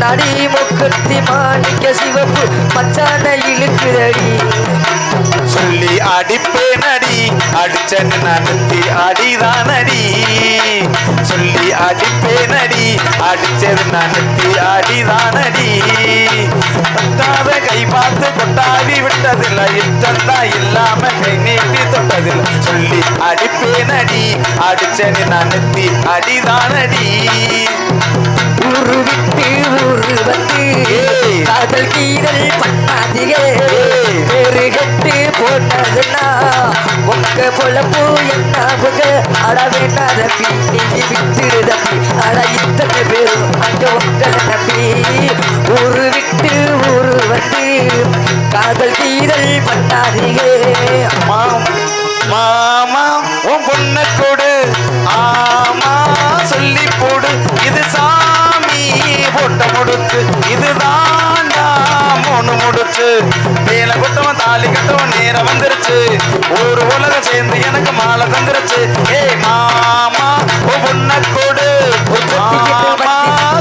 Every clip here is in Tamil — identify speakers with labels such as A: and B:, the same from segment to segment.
A: நடி முக்குத்தி மாணிக்க சிவப்பு மச்சான இழுக்குதடி.
B: சொல்லி அடிப்பே நடி அடிச்சன் நடத்தி அடிதான் அடி. சொல்லி அடிப்பே நடி அடிச்சது நடத்தி அடிதான் அடி. பத்தாத கை பார்த்து கொட்டாவி விட்டதில்லை. இஷ்டந்தா இல்லாம கை நீட்டி தொட்டதில்லை. சொல்லி அடிப்பேனடி அடிச்சன்னு நனுத்தி அடிதானடி
A: ஊரு விட்டு வந்து
B: ஏய்.
A: காதல் கீரல் பண்ணாதீங்க
B: ஏய்.
A: பேரு கட்டு போட்டதுன்னா உங்க பொழப்பு என்னாவுங்க அட வேண்டா தம்பி நீ விட்டுரு தம்பி. அட இத்தனை பேரும் அங்க உங்களை நம்பி. ஊரு விட்டு ஊரு வந்து காதல் கீரல் பண்ணாதீங்க
B: மா மாமா உன் பொண்ண கொடு. போட்ட இதுதான் இது முடிச்சு. மூணு முடுக்கு வேலை கொட்டவன் தாலி கட்டவன் நேரம் வந்துருச்சு. ஒரு உலகம் சேர்ந்து எனக்கு மாலை தந்துருச்சு. ஏ மாமா உன் கொடு. மாமா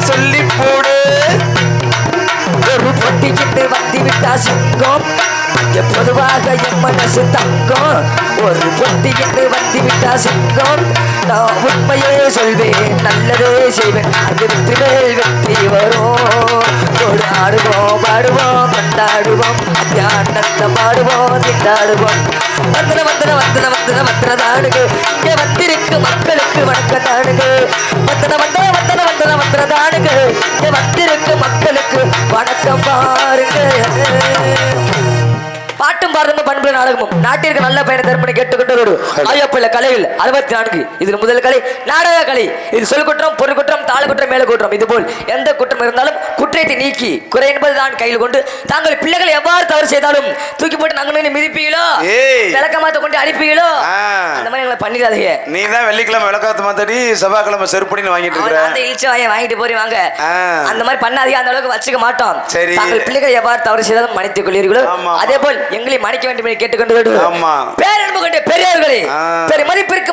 B: சொல்லி போடு.
A: ஒரு பொட்டிக்கிட்டு வந்து விட்டா சிங்கம். பொதுவாக என் மனசு தங்கம். ஒரு பொட்டிக்கிட்டு வந்து விட்டா சிங்கம். நான் உண்மையே சொல்வேன் நல்லதே செய்வேன். அது வெற்றி மேல் வெற்றி வரும். ஒரு ஆடுவோம் பாடுவோம் கொண்டாடுவோம் தியானத்தை பாடுவோம் திண்டாடுவோம். வந்தன வந்தன வந்தன வந்தன வந்தன தானுங்க இங்கே வந்திருக்கு மக்களுக்கு நாட்டிற்கு நல்ல பயண தர்மனை கேட்டுக்கொண்டதோடு ஐயப்பள்ள கலைகள். அறுபத்தி நான்கு. இதில் முதல் கலை. நாடக கலை. இது சொல் குற்றம் பொருள் குற்றம் தாள குற்றம் மேல குற்றம். இதுபோல் எந்த குற்றம் இருந்தாலும் குற்றத்தை நீக்கி குறை என்பது தான் கையில் கொண்டு தாங்கள் பிள்ளைகள் எவ்வாறு தவறு செய்தாலும் தூக்கி போட்டு நாங்கள் மிதிப்பீங்களோ. விளக்கமாத்த கொண்டு அடிப்பீங்களோ?
B: ஆ.
A: அந்த மாதிரி எங்களை பண்ணிடாதீங்க.
B: நீ தான் வெள்ளிக்கிழமை விளக்காத்து மாத்தடி செவ்வாய்க்கிழமை செருப்படின்னு வாங்கிட்டு இருக்கிற.
A: அந்த இழிச்ச வாயை வாங்கிட்டு போறி வாங்க. அந்த மாதிரி பண்ணாதீங்க அந்த அளவுக்கு வச்சுக்க மாட்டோம்.
B: சரி.
A: தாங்கள் பிள்ளைகள் எவ்வாறு தவறு செய்தாலும் மன்னித்துக் கொள்வீர்களோ. அதே போல் எங்களை மன்னிக்க வேண்டும் என்று கேட்டுக்கொண்டு
B: ஆமா.
A: பேரன்பு கொண்ட பெரியவர்களே. பெரிய மதிப்பிற்கு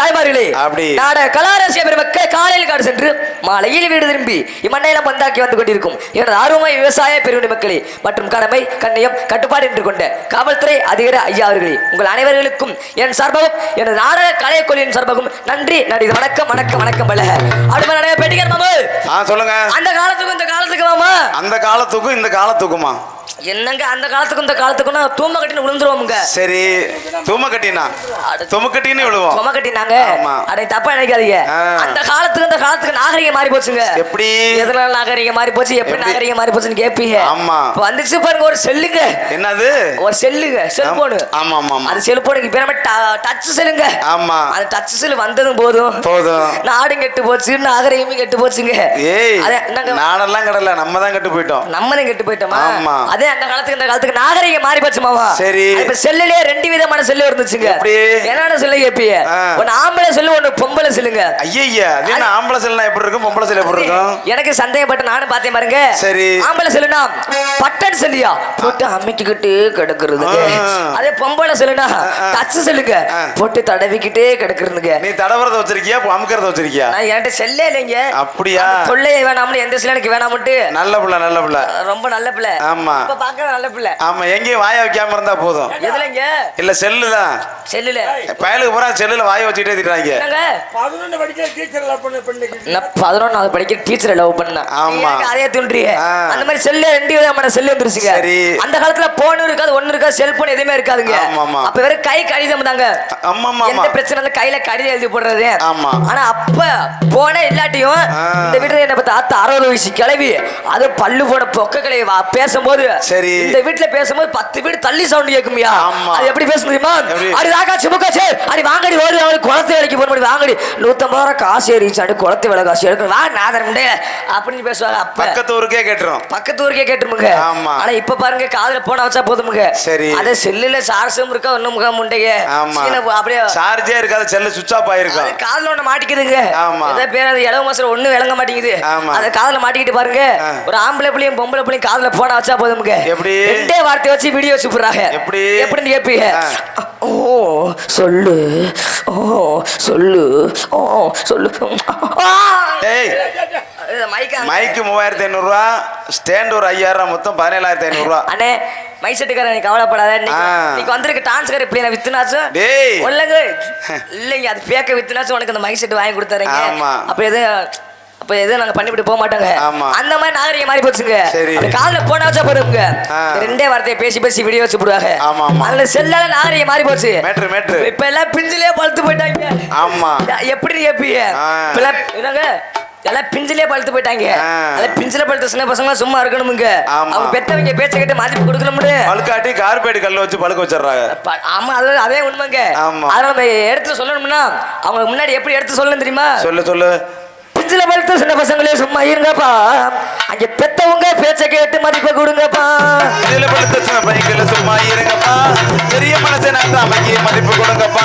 A: தாய்மார்களே
B: அப்படி.
A: நாடக கலாரசிய பெருமக்கள் காலையில் காடு சென்று மாலையில் வீடு திரும்பி இம்மண்ணையிலம் வந்தாக்கி வந்து கொண்டிருக்கும். எனது ஆர்வமாய் விவசாய பெருவின மக்களே மற்றும் கடமை கண்ணியம் கட்டுப்பாடு என்று கொண்ட காவல்துறை அதிகாரி ஐயா அவர்களே உங்கள் அனைவர்களுக்கும் என் சார்பாகவும் எனது நாடக கலைக்கொள்ளியின் சார்பாகவும் நன்றி நன்றி. வணக்கம் வணக்கம் வணக்கம் பல. அப்படி பேட்டிகள் மாமா
B: சொல்லுங்க.
A: அந்த காலத்துக்கும் இந்த காலத்துக்கு மாமா
B: அந்த காலத்துக்கும் இந்த காலத்துக்குமா?
A: என்னங்க அந்த காலத்துக்கும் இந்த காலத்துக்கும் நான் தூம கட்டின்னு விழுந்துருவோமுங்க.
B: சரி தும்ம கட்டினா? தும்ம கட்டின்னு விழுவோம்.
A: தும கட்டினாங்க. அதை தப்பா நினைக்காதீங்க. அந்த காலத்துக்கு இந்த காலத்துக்கு நாகரிகம் மாறி போச்சுங்க.
B: எப்படி?
A: எதனால நாகரிகம் மாறி போச்சு? எப்படி? நாகரிகம் மாறி போச்சுன்னு கேப்பீங்க.
B: ஆமா.
A: இப்ப வந்துச்சு பாருங்க ஒரு செல்லுங்க.
B: என்னது?
A: ஒரு செல்லுங்க செல்போனு.
B: ஆமா ஆமா
A: அது செல்போனுக்கு பேர் டச் செல்லுங்க.
B: ஆமா.
A: அது டச் செல் வந்ததும் போதும்.
B: போதும்.
A: நாடும் கெட்டு போச்சு நாகரிகமும் கெட்டு போச்சுங்க.
B: ஏய் நாடெல்லாம் கடல நம்ம தான் கட்டு போயிட்டோம்.
A: நம்ம தான் கெட்டு போயிட்டோமா?
B: ஆமா.
A: அதே அந்த காலத்துக்கு இந்த காலத்துக்கு நாகரிகம் மாறி போச்சு மாமா
B: சரி.
A: இப்ப செல்லுலயே ரெண்டு விதமான செல்லு இருந்துச்சுங்க? என்னென்ன செல்லு கேப்பீங்க
B: ஆ.
A: ஒன்னு ஆம்பளை செல்லு ஒன்னு பொம்பளை செல்லுங்க
B: ஐயய்யா அது என்ன ஆம்பளை செல்லாம் எப்படி இருக்கும் பொம்பளை செல் எப்படி இருக்கும்
A: எனக்கு சந்தேகப்பட்டு நானும் பார்த்தேன் பாருங்க
B: சரி.
A: ஆம்பளை செல்லுனா பட்டன் செல்லியா போட்டு அமைக்கிக்கிட்டு கிடக்குறதுங்க
B: ஆ.
A: அதே பொம்பளை செல்லுனா. டச் செல்லுங்க. போட்டு தடவிக்கிட்டே கிடக்குறதுங்க
B: நீ தடவரத வச்சிருக்கியா அமுக்கறத வச்சிருக்கியா
A: நான் என்கிட்ட செல்லே இல்லைங்க
B: அப்படியா?
A: தொல்லையே வேணாம்னு எந்த செல்லு எனக்கு வேணாம்ட்டு
B: நல்ல புள்ள நல்ல புள்ள
A: ரொம்ப நல்ல பிள்ளை
B: ஆமா.
A: பார்க்க நல்ல பிள்ளை.
B: ஆமா எங்கேயும் வாய வைக்காம இருந்தா போதும்.
A: எதுலங்க?
B: இல்ல செல்லு தான்
A: செல்லுல
B: பயலுக்கு பூரா செல்லுல வாய வச்சுட்டே திட்டுறாங்க.
A: என்னங்க?
C: பதினொன்று படிக்கிற டீச்சர் லவ் பண்ண பெண்ணுக்கு
A: நான் பதினொன்னாவது படிக்க டீச்சரை லவ் பண்ணேன்.
B: ஆமா.
A: அதே துன்றிய. அந்த மாதிரி செல்லு ரெண்டு விதமான செல்லு வந்துருச்சுங்க.
B: சரி.
A: அந்த காலத்துல போன் இருக்காது ஒண்ணு இருக்காது செல்போன் எதுவுமே இருக்காதுங்க. அப்ப வெறும் கை கடிதம் தாங்க.
B: ஆமா ஆமா
A: எந்த பிரச்சனை இருந்தாலும் கையில கடிதம் எழுதி போடுறது.
B: ஆமா.
A: ஆனா அப்ப போனே இல்லாட்டியும். இந்த வீட்டுல என்ன பார்த்தா அத்தை அறுபது வயசு கிளவி அது பல்லு போட பொக்க கிளவி வா- பேசும்போது
B: சரி.
A: இந்த வீட்டுல பேசும்போது பத்து வீடு தள்ளி சவுண்ட் கேட்குமியா. அது எப்படி பேச முடியுமா? அடி ராகாச்சு முக்காச்சு அடி வாங்கடி ஓடி அவனுக்கு குளத்து வேலைக்கு போன மாதிரி வாங்கடி. நூத்தம்பது ரூபா காசு ஏறிச்சு அடி குளத்து வேலை காசு எடுக்க. வா நாதர் முண்டே. அப்படின்னு பேசுவாங்க அப்ப.
B: பக்கத்து ஊருக்கே கேட்டுரும்.
A: பக்கத்து ஊருக்கே கேட்டுமுங்க.
B: ஆமா.
A: ஆனா இப்ப பாருங்க காதுல போன வச்சா போதுமுங்க.
B: சரி.
A: அதே செல்லுல சார்ஸும் இருக்கா ஒண்ணும் முக முண்டைய? அப்படியே
B: சார்ஜே இருக்காது செல்லு சுவிட்ச் ஆஃப் ஆயிருக்கும்.
A: அது காதுல ஒண்ணு மாட்டிக்குதுங்க.
B: ஆமா.
A: ஏதோ பேர் அது இளவு மாசம் ஒண்ணு விளங்க மாட்டேங்குது.
B: ஆமா.
A: அத காதுல மாட்டிக்கிட்டு பாருங்க. ஒரு ஆம்பளை பிள்ளையும் பொம்பளை பிள்ளையும் காதுல போன வச்சா போதுமுங்க.
B: எப்படி?
A: ரெண்டே வார்த்தை வச்சு வீடியோ சூப்பராக
B: எப்படி?
A: எப்படின்னு கேப்பீங்க
B: ஆ.
A: ஓ சொல்லு ஓ சொல்லு ஓ சொல்லு
B: மைக்கு மூவாயிரத்தி ஐநூறுரூவா ஸ்டாண்ட் ஒரு ஐயாயிரம் மொத்தம் பதினேழாயிரத்தி ஐநூறுரூவா
A: அண்ணே மைக் செட்டுக்கார நீ கவலைப்படாத. இன்னைக்கு வந்திருக்க டான்ஸ்கார இப்படி நான் வித்துனாச்சும்
B: டேய்.
A: இல்லைங்க இல்லைங்க அது பேக்க வித்துனாச்சும் உனக்கு அந்த மைக் செட் வாங்கி கொடுத்தாருங்க
B: ஆமா.
A: அப்ப எது அப்ப எதுவும் நாங்க பண்ணிவிட்டு போக மாட்டோங்க. அந்த மாதிரி நாகரிகம் மாறி போச்சுங்க. காதுல போனா வச்சா போடுங்க. ரெண்டே வார்த்தையை பேசி பேசி வீடியோ வச்சு
B: ஆமா.
A: அதுல செல்லால நாகரிகம் மாறி போச்சு.
B: மேட்ரு மேட்ரு.
A: இப்ப எல்லாம் பிஞ்சிலே பழுத்து போயிட்டாங்க.
B: ஆமா.
A: எப்படி கேப்பீங்க என்னங்க எல்லாம் பிஞ்சிலே பழுத்து போயிட்டாங்க.
B: ஆ.
A: அத பிஞ்சில பழுத்த சின்ன பசங்க சும்மா இருக்கணுமுங்க. அவங்க பெத்தவங்க பேச்ச கேட்டு மதிப்பு கொடுக்கணும்னு.
B: பழுக்காட்டி கார்பேட் கல்ல வச்சு பழுக்க வச்சிடுறாங்க.
A: ஆமா அது அதே உண்மைங்க. அதை நம்ம எடுத்து சொல்லணும்னா அவங்க முன்னாடி எப்படி எடுத்து சொல்லணும் தெரியுமா?
B: சொல்லு சொல்லு.
A: பிஞ்சில பழுத்த சின்ன பசங்களே சும்மா இருங்கப்பா. அங்க கேட்டு மதிப்பை கொடுங்கப்பா.
B: இதுல பழுத்த சின்ன பைக்கில் சும்மா இருங்கப்பா. பெரிய மனசன் அமைக்கு மதிப்பு கொடுங்கப்பா.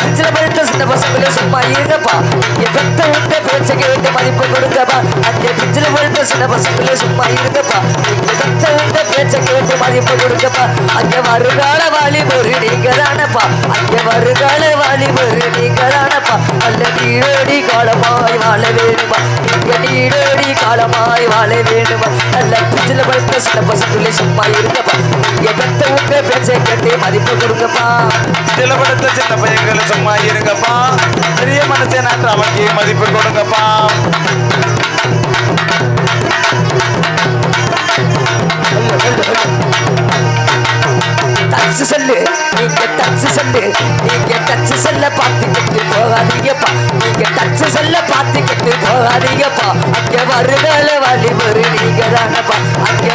A: பிஞ்சில பழுத்த சின்ன பசங்களே சும்மா இருங்கப்பா. இங்க பெத்தவங்க பேச்ச கேட்டு மதிப்பு கொடுங்கப்பா. அங்க பிஞ்சில பழுத்த சின்ன பசங்களே சும்மா இருங்கப்பா. இங்க பெத்தவங்க பேச்ச கேட்டு மதிப்பு கொடுங்கப்பா. அங்க வருகால வாலிபரு நீங்க தானப்பா அங்க வருகால வாலிபரு நீங்க தானப்பா நல்ல நீடோடி காலமாய் வாழ வேணுமா? இங்க நீடோடி காலமாய் வாழ வேணுமா? நல்ல பிஞ்சில பழுத்த சின்ன பசங்களே சும்மா இருங்கப்பா இங்க பெத்தவங்க பேச்ச கேட்டு மதிப்பு கொடுங்கப்பா
B: பழுத்த சின்ன பையன்கள் சும்மா இருங்கப்பா. பெரிய மனசன் அமைக்கு மதிப்பு கொடுங்கப்பா.
A: டச்சு செல்லு நீங்க டச்சு செல்லு நீங்க டச்சு செல்ல பார்த்துக்கிட்டு போகாதீங்கப்பா. நீங்க டச்சு செல்ல பார்த்துக்கிட்டு போகாதீங்கப்பா. அங்க வருகால வாலிபரு நீங்க தானப்பா அங்க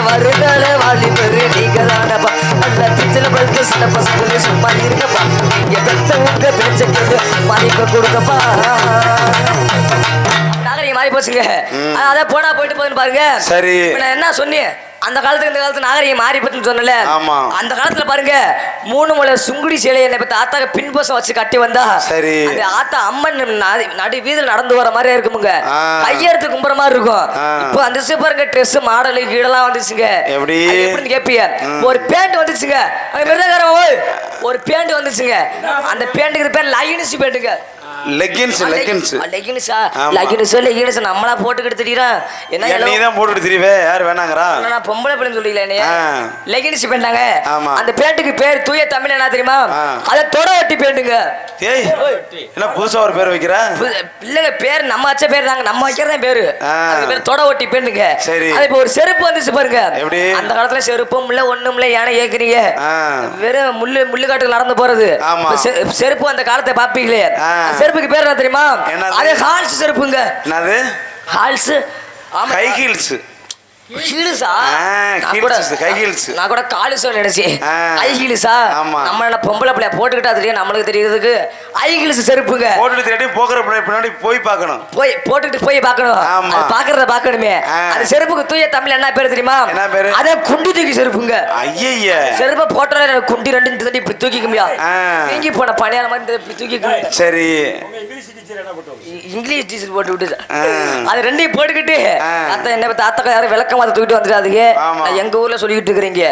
A: அதான் போனா போயிட்டு போகுதுன்னு பாருங்க
B: சரி.
A: நான் என்ன சொன்னேன் அந்த காலத்துக்கு இந்த காலத்து நாகரிகம் மாறி போச்சுன்னு சொன்னல
B: ஆமா.
A: அந்த காலத்துல பாருங்க மூணு முளை சுங்குடி சேலை என்னை பத்தி ஆத்தாக்க பின்பசம் வச்சு கட்டி வந்தா
B: சரி.
A: அந்த ஆத்தா அம்மன் நடு- வீதியில் நடந்து வர மாதிரியே இருக்குமுங்க
B: ஆ.
A: கையெடுத்து கும்புற மாதிரி இருக்கும். இப்போ வந்துச்சு பாருங்க ட்ரெஸ் மாடலு கீழெல்லாம் வந்துச்சுங்க
B: எப்படி?
A: எப்படின்னு கேப்பீங்க ஒரு பேண்ட் வந்துச்சுங்க மிருதகாரம் ஒரு பேண்ட் வந்துச்சுங்க அந்த பேண்ட்டுக்கு பேர் லைனிஸ் பேண்ட்டுங்க லெகின்ஸா
B: ஆமா.
A: லெகின்ஸ் லெகின்ஸ் நம்மளா போட்டுக்கிட்டு திரியறோம் என்ன
B: நீ தான் போட்டுட்டு திரிவே. யார் வேணாங்கிறா?
A: நான் பொம்பளை சொல்லிக்கல என்னைய?
B: ஆ.
A: லெகின்ஸ். அந்த பேண்ட்டுக்கு பேர் தூய தமிழ் என்ன தெரியுமா. அத தொட ஒட்டி பேண்டுங்க.
B: ஏய் என்ன புதுசா ஒரு பேர் வைக்கிற?
A: பிள்ளைங்க பேர் நம்ம வச்ச பேர் தாங்க. நம்ம வைக்கிறதா பேரு. பேர் தொட ஒட்டி பேண்டுங்க.
B: சரி.
A: அது இப்போ ஒரு செருப்பு வந்துச்சு பாருங்க.
B: எப்படி?
A: அந்த காலத்துல செருப்பும் இல்ல ஒண்ணும் இல்ல ஏன்னா ஏக்குறீங்க. வெறும் முள்ளு முள்ளு காட்டுக்கு நடந்து போறது. செருப்பு அந்த காலத்தை பாப்பீங்களே. அந்த செருப்புக்கு பேர் என்ன தெரியுமா? அது ஹால்ஸ் செருப்புங்க.
B: என்னது?
A: Halls.
B: High heels.
A: ஹீல்ஸா
B: high heels.
A: நான் கூட காலிஸ் நினைச்சேன்
B: ஆ.
A: ஐ ஹீல்ஸா
B: ஆமா.
A: நம்ம என்ன பொம்பளை பிள்ளைய போட்டுக்கிட்டா தெரியும் நம்மளுக்கு தெரியறதுக்கு ஐ ஹீல்ஸ் செருப்புங்க
B: போட்டுட்டு தேடி பின்னாடி பின்னாடி போய் பார்க்கணும்
A: போய் போட்டுக்கிட்டு போய் பார்க்கணும் பாக்குறத பார்க்கணுமே. அந்த செருப்புக்கு தூய தமிழ் என்ன பேர் தெரியுமா
B: என்ன பேரு?
A: அதே குண்டி தூக்கி செருப்புங்க
B: ஐயய்ய
A: செருப்பை போட்டோட குண்டி ரெண்டு இந்த தட்டி இப்படி தூக்கிக்க முடியாது
B: ஆ.
A: வீங்கி போன பணியார மாதிரி இந்த இப்படி தூக்கிக்க.
B: சரி
C: உங்க இங்கிலீஷ் டீச்சர் என்ன பண்ணுவோம்
A: இ- இங்கிலீஷ் டீச்சர் போட்டு விட்டு. அது ரெண்டையும் போட்டுக்கிட்டு. அத்தை என்ன தாத்தா யாரும் விளக்கம் அதை தூக்கிட்டு வந்துடாதீங்க. எங்க ஊர்ல சொல்லிட்டு இருக்கிறீங்க.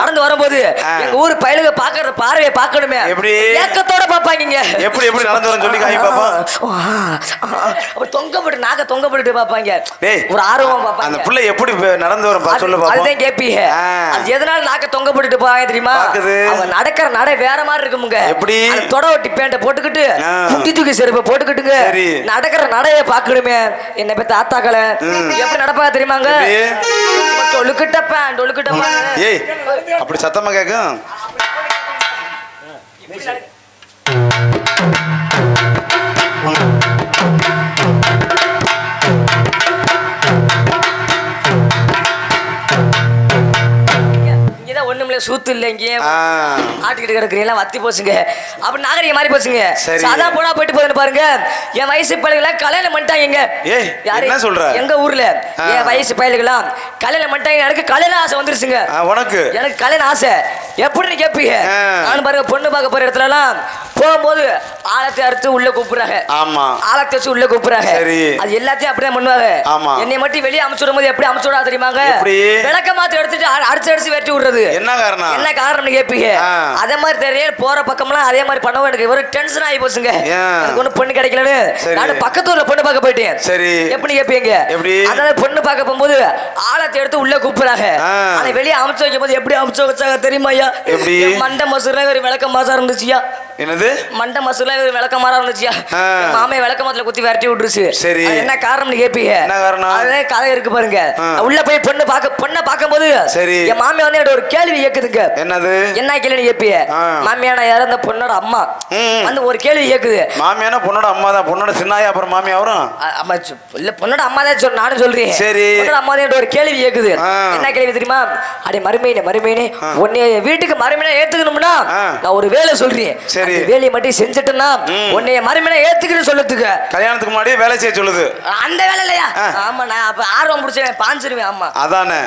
A: நடந்து வரும்போது. எங்க ஊர் பயலுக பாக்குற பார்வையை பார்க்கணுமே.
B: எப்படி?
A: ஏக்கத்தோட பாப்பாங்க
B: எப்படி எப்படி நடந்து வரேன்னு சொல்லி காமி பாப்பா?
A: அப்ப தொங்கப்பட்டு நாக்க தொங்கப்பட்டு பாப்பாங்க
B: டேய்
A: ஒரு ஆர்வம்
B: அந்த
A: பாப்பாங்க
B: புள்ள எப்படி நடந்து வரும் சொல்லு பாப்போம்.
A: அதுதான் கேப்பீங்க. அது எதனால நாக்க தொங்க போட்டுட்டு போவாங்க தெரியுமா. அவங்க நடக்கிற நடை வேற மாதிரி இருக்குமுங்க.
B: எப்படி?
A: அந்த தொட ஒட்டி பேண்ட போட்டுக்கிட்டு. குட்டி தூக்கி செருப்பை போட்டுக்கிட்டுங்க. நடக்கிற நடைய பாக்கணுமே என்ன பத்தி தாத்தாக்கள எப்படி நடப்பா தெரியுமாங்க?
B: எப்படி?
A: டொழுக்கிட்ட பேண்ட் டொழுக்கிட்ட பேண்ட்
B: ஏய் அப்படி சத்தமா கேக்கும்
A: சூத்து இல்ல இங்கே
B: ஆ.
A: ஆட்டிக்கிட்டு கிடக்குறீங்களா வத்தி போச்சுங்க. அப்படி நாகரிகம் மாறி போச்சுங்க. சாதா போனா போயிட்டு போகுதுன்னு பாருங்க. என் வயசு பிள்ளைகள கல்யாணம் பண்ணிட்டாங்க
B: ஏய், என்ன சொல்ற?
A: எங்க ஊர்ல. என் வயசு பயலுகளாம் கல்யாணம் பண்ணிட்டாங்க. எனக்கு கல்யாண ஆசை வந்துருச்சுங்க.
B: உனக்கு?
A: எனக்கு கல்யாண ஆசை. எப்படின்னு கேப்பீங்க
B: ஆ.
A: நான் பாருங்க பொண்ணு பார்க்க போற இடத்துல எல்லாம் போகும்போது ஆழத்தை அறுத்து உள்ள கூப்பிடுறாங்க
B: ஆமா
A: ஆழத்தை வச்சு உள்ள கூப்பிடுறாங்க
B: சரி.
A: அது எல்லாத்தையும் அப்படியே பண்ணுவாங்க
B: ஆமா.
A: என்னை மட்டும் வெளியே அமுச்சு விடும்போது எப்படி அமுச்சு விடா தெரியுமாங்க
B: எப்படி?
A: விளக்க மாத்தி எடுத்துட்டு அடிச்சு அடிச்சு வெட்டி விடுறது
B: என்ன காரணம்
A: என்ன காரணம்னு கேப்பீங்க. அதே மாதிரி தெரியல போற பக்கம்லாம் அதே மாதிரி பண்ணவும் எனக்கு ஒரு டென்ஷன் ஆகி போச்சுங்க? எனக்கு ஒண்ணு பொண்ணு கிடைக்கலன்னு. நான் பக்கத்து ஊர்ல பொண்ணு பார்க்க போயிட்டேன்
B: சரி
A: எப்படி கேப்பீங்க
B: எப்படி?
A: அதாவது பொண்ணு பார்க்க போகும்போது ஆழத்தை எடுத்து உள்ள கூப்பிடுறாங்க. ஆனா வெளியே அமுச்சு வைக்கும் போது எப்படி அமுச்சு வச்சாங்க தெரியுமா ஐயா
B: எப்படி?
A: மண்டை மசூர்ல ஒரு விளக்க மாசா இருந்துச்சுயா
B: என்னது?
A: மண்டை மசூர்ல ஒரு விளக்க மாறா இருந்துச்சுயா? மாமே விளக்க மாத்துல குத்தி விரட்டி விட்டுருச்சு.
B: சரி.
A: என்ன காரணம்னு கேப்பீங்க?
B: என்ன காரணம்?
A: அதே கதை இருக்கு பாருங்க. உள்ள போய் பொண்ணு பார்க்க பொண்ணை பார்க்கும்போது
B: சரி.
A: என் மாமி வந்து என்கிட்ட ஒரு கேள்வி கேக்குதுங்க.
B: என்னது?
A: என்ன கேள்வி கேப்பிய
B: ஆ.
A: மாமியான இறந்த பொண்ணோட அம்மா.
B: ம்.
A: வந்து ஒரு கேள்வி கேக்குது.
B: மாமியானா பொண்ணோட அம்மா தான். பொண்ணோட சின்னாயா அப்புறம் மாமியா வரும்
A: அம்மா இல்ல பொண்ணோட அம்மா தான் சொல் நானும் சொல்றேன்.
B: சரி.
A: பொண்ணோட அம்மா தான் ஒரு கேள்வி கேக்குது. என்ன கேள்வி தெரியுமா? அடே மருமையினே மருமையினே உன்னை வீட்டுக்கு மருமையினா ஏத்துக்கணும்னா. நான் ஒரு வேலை சொல்றேன்.
B: சரி.
A: வேலையை மட்டும் செஞ்சுட்டேன்னா. உன்னைய மருமையினா ஏத்துக்கிறேன்னு சொல்லுதுக்கு
B: கல்யாணத்துக்கு முன்னாடியே வேலை செய்ய சொல்லுது
A: அந்த வேலை இல்லையா. ஆமா நான் அப்ப ஆர்வம் பிடிச்சேன் பாஞ்சிருவேன் ஆமா
B: அதானே